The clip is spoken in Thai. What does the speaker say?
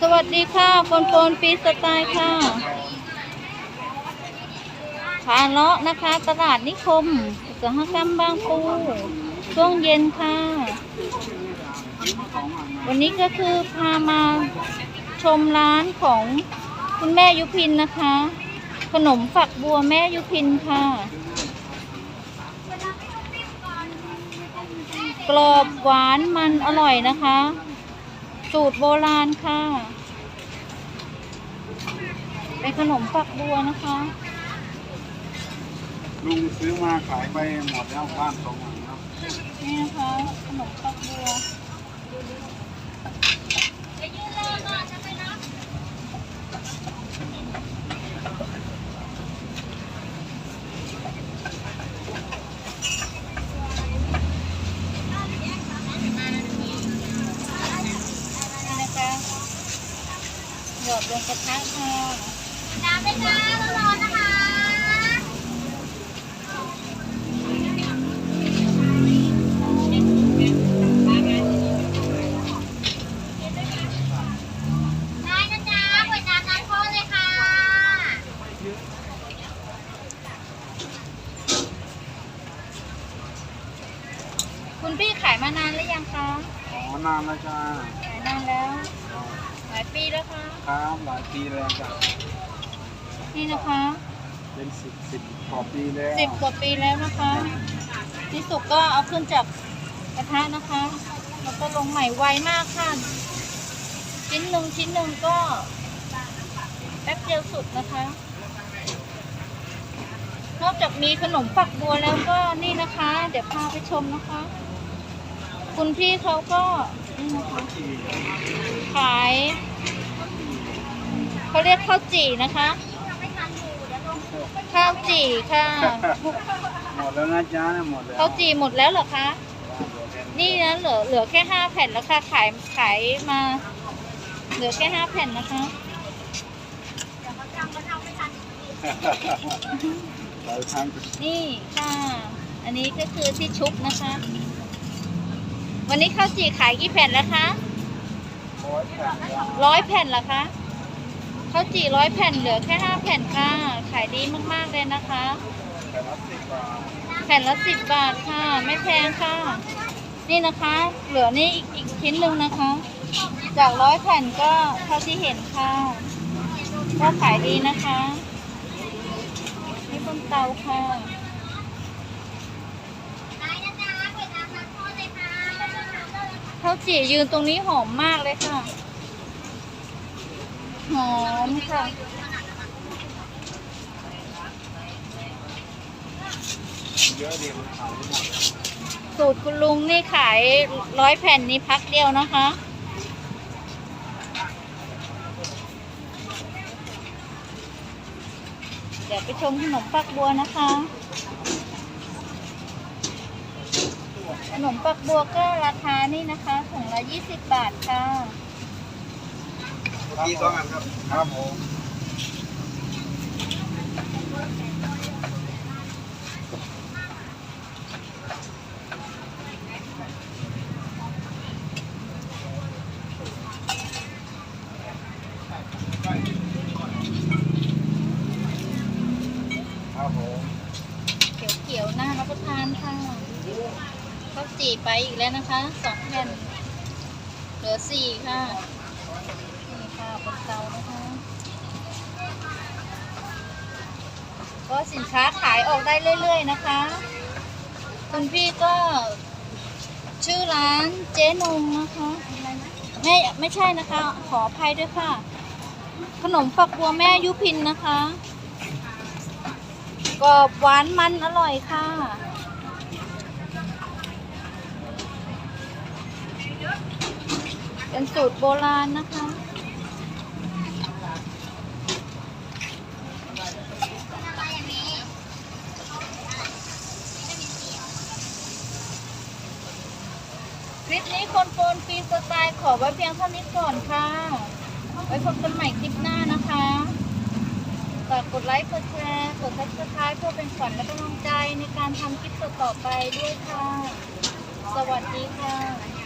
สวัสดีค่ะปนปนปีสไตล์ค่ะขาเลาะนะคะ ตลาดนิคมอุตสาหกรรมบางปู ช่วงเย็นค่ะ วันนี้ก็คือพามาชมร้านของคุณแม่ยุพินนะคะ ขนมฝักบัวแม่ยุพินค่ะ กรอบหวานมันอร่อยนะคะ สูตรโบราณค่ะ เป็นขนมฝักบัวนะคะ ลุงซื้อมาขายไปหมดแล้วบ้านสองหลังครับนี่นะคะขนมฝักบัวนี่นะคะหยอด ลงกระทะค่ะน้ำเป็นน้ำร้อนๆนะคะได้นะจ๊ะเปิดน้ำร้านพ่อเลยค่ะ คุณพี่ขายมานานหรือยังคะ อ๋อนานแล้วจ้า ขายนานแล้ว หลายปีแล้วค่ะครับหลายปีแล้วจ้ะนี่นะคะเป็นสิบสิบกว่าปีแล้วสิบกว่าปีแล้วนะคะที่สุกก็เอาขึ้นจากกระทะนะคะ แล้วก็ลงใหม่ไวมากค่ะ ชิ้นหนึ่งชิ้นหนึ่งก็แป๊บเดียวสุดนะคะ นอกจากมีขนมฝักบัวแล้วก็นี่นะคะ เดี๋ยวพาไปชมนะคะ คุณพี่เขาก็นี่นะคะ ขายเขาเรียกข้าวจี่นะคะ ข้าวจี่ค่ะ หมดแล้วนะจ้าหมดแล้วข้าวจี่หมดแล้วเหรอคะ นี่นะเหลือเหลือแค่ห้าแผ่นแล้วค่ะขายขายมา เหลือแค่ห้าแผ่นนะคะหลายครั้งนี่ค่ะ อันนี้ก็คือที่ชุบนะคะ วันนี้ข้าวจี่ขายกี่แผ่นแล้วคะร้อยแปดแล้วร้อยแผ่นเหรอคะข้าวจี่ร้อยแผ่นเหลือแค่ห้าแผ่นค่ะ ขายดีมากๆเลยนะคะแต่ละสิบบาทแผ่นละสิบบาทค่ะ ไม่แพงค่ะ นี่นะคะ เหลือนี่อีกอีกชิ้นหนึ่งนะคะ จากร้อยแผ่นก็เท่าที่เห็นค่ะก็ขายดีนะคะนี่บนเตาค่ะ ได้นะจ๊ะเปิดน้ำร้านพ่อเลยค่ะ ข้าวจี่ยืนตรงนี้หอมมากเลยค่ะ หอมค่ะ สูตรคุณลุงนี่ขายร้อยแผ่นนี้พักเดียวนะคะ เดี๋ยวไปชมขนมปักบัวนะคะ ขนมปักบัวก็ราคานี่นะคะถุงละยี่สิบบาทค่ะพี่สองอันครับ ครับผมครับผมเขียวๆหน้ารับประทานค่ะ ข้าวจี่ไปอีกแล้วนะคะสองแผ่นเหลือสี่ค่ะนี่ค่ะบนเตานะคะ ก็สินค้าขายออกได้เรื่อยๆนะคะ คุณพี่ก็ ชื่อร้านเจ๊นงนะคะไม่ไม่ใช่นะคะ ขออภัยด้วยค่ะ ขนมฝักบัวแม่ยุพินนะคะกรอบหวานมันอร่อยค่ะ เป็นสูตรโบราณนะคะ คลิปนี้คนโฟนฟรีสไตล์ขอไว้เพียงเท่านี้ก่อนค่ะ ไว้พบกันใหม่คลิปหน้านะคะฝากกดไลค์ กดแชร์ กดซับสไครต์เพื่อเป็นขวัญและกำลังใจในการทำคลิปต่อๆไปด้วยค่ะ สวัสดีค่ะ